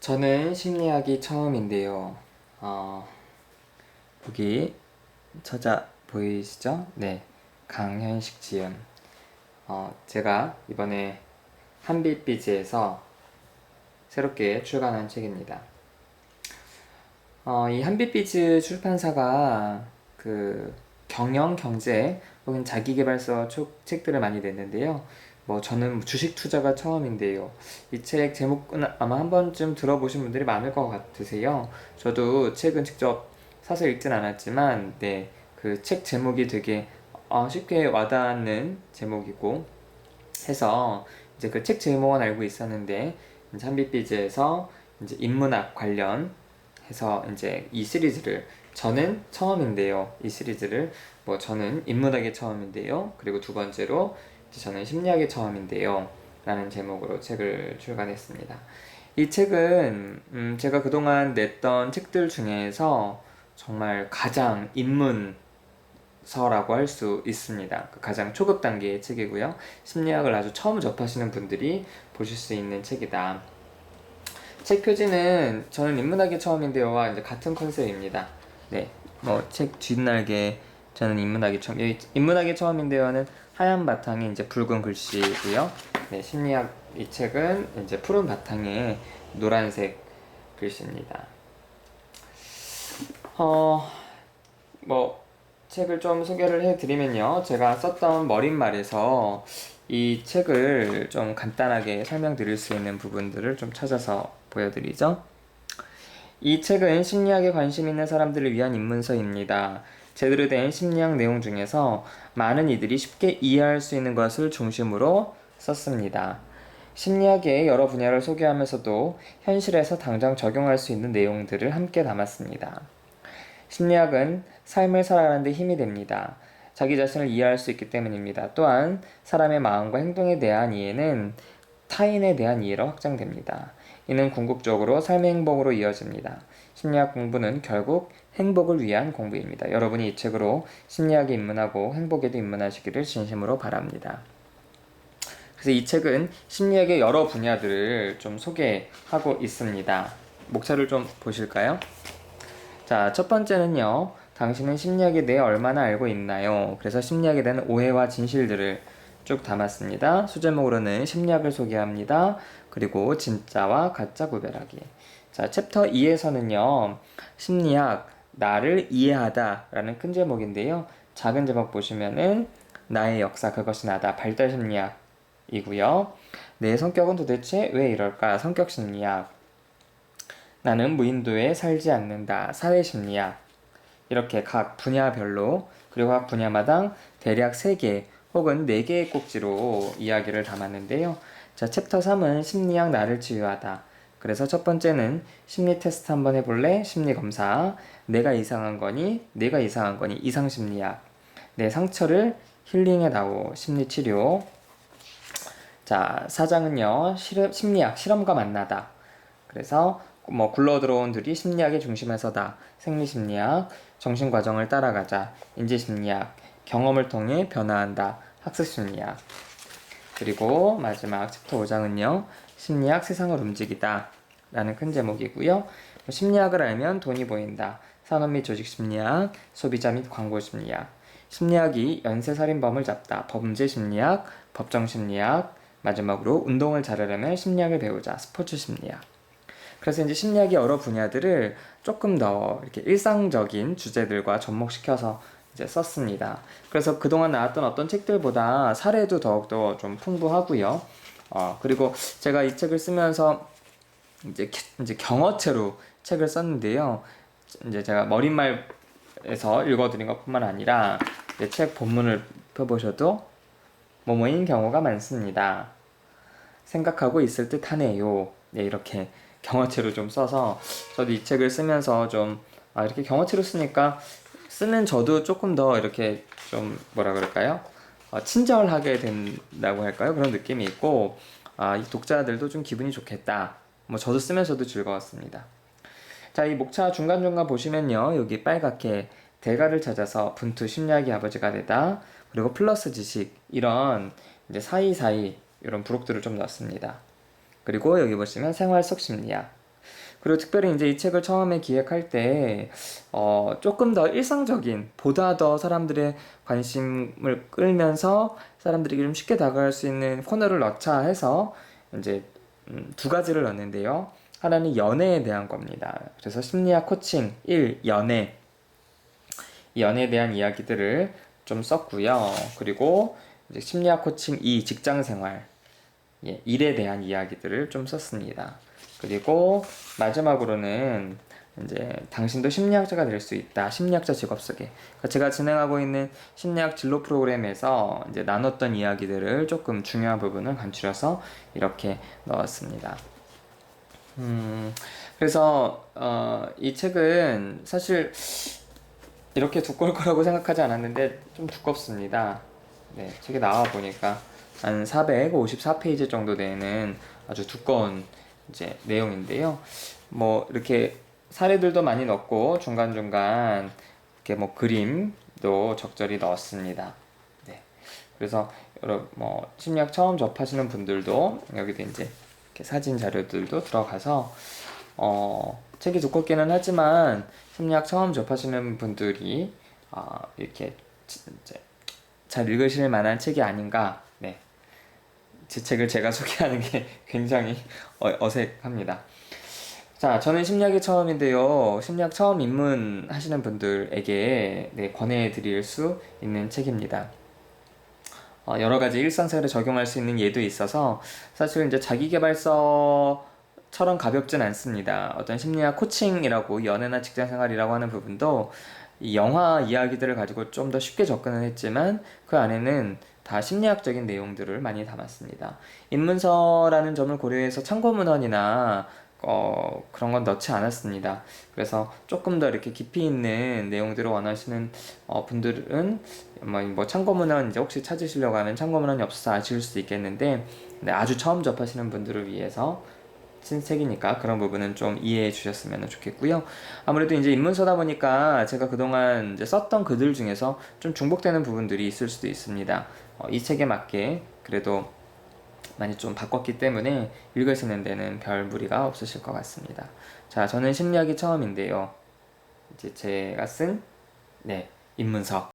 저는 심리학이 처음인데요. 어, 여기 저자 보이시죠? 네, 강현식 지음. 어, 제가 이번에 한빛비즈에서 새롭게 출간한 책입니다. 어, 이 한빛비즈 출판사가 그 경영, 경제 혹은 자기계발서 초- 책들을 많이 냈는데요. 뭐 저는 주식 투자가 처음인데요. 이 책 제목은 아마 한 번쯤 들어보신 분들이 많을 것 같으세요. 저도 책은 직접 사서 읽진 않았지만, 네, 그 책 제목이 되게 어, 쉽게 와닿는 제목이고 해서 이제 그 책 제목은 알고 있었는데 이제 한빛비즈에서 이제 인문학 관련 해서 이제 이 시리즈를 저는 처음인데요. 이 시리즈를 뭐 저는 인문학의 처음인데요. 그리고 두 번째로 저는 심리학의 처음인데요. 라는 제목으로 책을 출간했습니다. 이 책은 음 제가 그동안 냈던 책들 중에서 정말 가장 입문서라고 할 수 있습니다. 그 가장 초급 단계의 책이고요. 심리학을 아주 처음 접하시는 분들이 보실 수 있는 책이다. 책 표지는 저는 인문학이 처음인데요와 이제 같은 컨셉입니다. 네, 뭐 책 뒷날개 저는 인문학이 처음 여기 인문학이 처음인데요는 하얀 바탕에 이제 붉은 글씨고요. 네, 심리학 이 책은 이제 푸른 바탕에 노란색 글씨입니다. 어, 뭐 책을 좀 소개를 해드리면요. 제가 썼던 머릿말에서 이 책을 좀 간단하게 설명드릴 수 있는 부분들을 좀 찾아서 보여드리죠. 이 책은 심리학에 관심 있는 사람들을 위한 입문서입니다. 제대로 된 심리학 내용 중에서 많은 이들이 쉽게 이해할 수 있는 것을 중심으로 썼습니다. 심리학의 여러 분야를 소개하면서도 현실에서 당장 적용할 수 있는 내용들을 함께 담았습니다. 심리학은 삶을 살아가는 데 힘이 됩니다. 자기 자신을 이해할 수 있기 때문입니다. 또한 사람의 마음과 행동에 대한 이해는 타인에 대한 이해로 확장됩니다. 이는 궁극적으로 삶의 행복으로 이어집니다. 심리학 공부는 결국 행복을 위한 공부입니다. 여러분이 이 책으로 심리학에 입문하고 행복에도 입문하시기를 진심으로 바랍니다. 그래서 이 책은 심리학의 여러 분야들을 좀 소개하고 있습니다. 목차를 좀 보실까요? 자, 첫 번째는요. 당신은 심리학에 대해 얼마나 알고 있나요? 그래서 심리학에 대한 오해와 진실들을 쭉 담았습니다. 수제목으로는 심리학을 소개합니다. 그리고 진짜와 가짜 구별하기. 자, 챕터 2에서는요. 심리학, 나를 이해하다 라는 큰 제목인데요. 작은 제목 보시면은 나의 역사, 그것이 나다. 발달 심리학이고요. 내 성격은 도대체 왜 이럴까? 성격 심리학. 나는 무인도에 살지 않는다. 사회 심리학. 이렇게 각 분야별로 그리고 각 분야마당 대략 3개 혹은 4개의 꼭지로 이야기를 담았는데요. 자, 챕터 3은 심리학 나를 치유하다. 그래서 첫 번째는 심리 테스트 한번 해볼래? 심리 검사. 내가 이상한 거니? 내가 이상한 거니? 이상 심리학. 내 상처를 힐링해다오. 심리 치료. 자, 사장은요. 실험, 심리학 실험과 만나다. 그래서 뭐 굴러 들어온 들이 심리학의 중심에서다. 생리 심리학, 정신 과정을 따라가자. 인지 심리학, 경험을 통해 변화한다. 학습 심리학. 그리고 마지막 챕터 5장은요. 심리학 세상을 움직이다. 라는 큰 제목이고요. 심리학을 알면 돈이 보인다. 산업 및 조직 심리학, 소비자 및 광고 심리학. 심리학이 연쇄살인범을 잡다. 범죄 심리학, 법정 심리학. 마지막으로 운동을 잘하려면 심리학을 배우자. 스포츠 심리학. 그래서 이제 심리학의 여러 분야들을 조금 더 이렇게 일상적인 주제들과 접목시켜서 이제 썼습니다. 그래서 그동안 나왔던 어떤 책들보다 사례도 더욱더 좀 풍부하고요. 어, 그리고 제가 이 책을 쓰면서 이제, 이제 경어체로 책을 썼는데요. 이제 제가 머릿말에서 읽어드린 것 뿐만 아니라 책 본문을 펴보셔도 뭐뭐인 경우가 많습니다. 생각하고 있을 듯 하네요. 네, 이렇게 경어체로 좀 써서 저도 이 책을 쓰면서 좀 아, 이렇게 경어체로 쓰니까 쓰는 저도 조금 더 이렇게 좀 뭐라 그럴까요? 어, 친절하게 된다고 할까요? 그런 느낌이 있고 아, 이 독자들도 좀 기분이 좋겠다. 뭐 저도 쓰면서도 즐거웠습니다. 자, 이 목차 중간중간 보시면요. 여기 빨갛게 대가를 찾아서 분투 심리학의 아버지가 되다. 그리고 플러스 지식 이런 이제 사이사이 이런 부록들을 좀 넣었습니다. 그리고 여기 보시면 생활 속 심리학. 그리고 특별히 이제 이 책을 처음에 기획할 때, 어, 조금 더 일상적인, 보다 더 사람들의 관심을 끌면서 사람들에게 좀 쉽게 다가갈 수 있는 코너를 넣자 해서 이제 음, 두 가지를 넣었는데요. 하나는 연애에 대한 겁니다. 그래서 심리학 코칭 1, 연애. 이 연애에 대한 이야기들을 좀 썼고요. 그리고 이제 심리학 코칭 2, 직장 생활. 예, 일에 대한 이야기들을 좀 썼습니다. 그리고 마지막으로는 이제 당신도 심리학자가 될 수 있다. 심리학자 직업 소개. 그러니까 제가 진행하고 있는 심리학 진로 프로그램에서 이제 나눴던 이야기들을 조금 중요한 부분을 간추려서 이렇게 넣었습니다. 음, 그래서 어, 이 책은 사실 이렇게 두꺼울 거라고 생각하지 않았는데 좀 두껍습니다. 네, 책에 나와 보니까 한 454페이지 정도 되는 아주 두꺼운 이제 내용인데요. 뭐 이렇게 사례들도 많이 넣고 중간중간 이렇게 뭐 그림도 적절히 넣었습니다. 네. 그래서 여러 뭐 심리학 처음 접하시는 분들도 여기도 이제 이렇게 사진 자료들도 들어가서 어 책이 두껍기는 하지만 심리학 처음 접하시는 분들이 어, 이렇게 잘 읽으실 만한 책이 아닌가. 네. 제 책을 제가 소개하는 게 굉장히 어, 어색합니다. 자, 저는 심리학이 처음인데요. 심리학 처음 입문하시는 분들에게 네, 권해드릴 수 있는 책입니다. 어, 여러 가지 일상생활에 적용할 수 있는 예도 있어서 사실 이제 자기계발서 처럼 가볍진 않습니다. 어떤 심리학 코칭이라고 연애나 직장 생활이라고 하는 부분도 이 영화 이야기들을 가지고 좀 더 쉽게 접근을 했지만 그 안에는 다 심리학적인 내용들을 많이 담았습니다. 입문서라는 점을 고려해서 참고문헌이나 어, 그런 건 넣지 않았습니다. 그래서 조금 더 이렇게 깊이 있는 내용들을 원하시는 어, 분들은 뭐, 뭐 참고문헌 이제 혹시 찾으시려고 하면 참고문헌이 없어서 아쉬울 수도 있겠는데 네, 아주 처음 접하시는 분들을 위해서 신책이니까 그런 부분은 좀 이해해 주셨으면 좋겠고요. 아무래도 이제 입문서다 보니까 제가 그동안 이제 썼던 글들 중에서 좀 중복되는 부분들이 있을 수도 있습니다. 어, 이 책에 맞게 그래도 많이 좀 바꿨기 때문에 읽으시는 데는 별 무리가 없으실 것 같습니다. 자, 저는 심리학이 처음인데요. 이제 제가 쓴, 네, 입문서.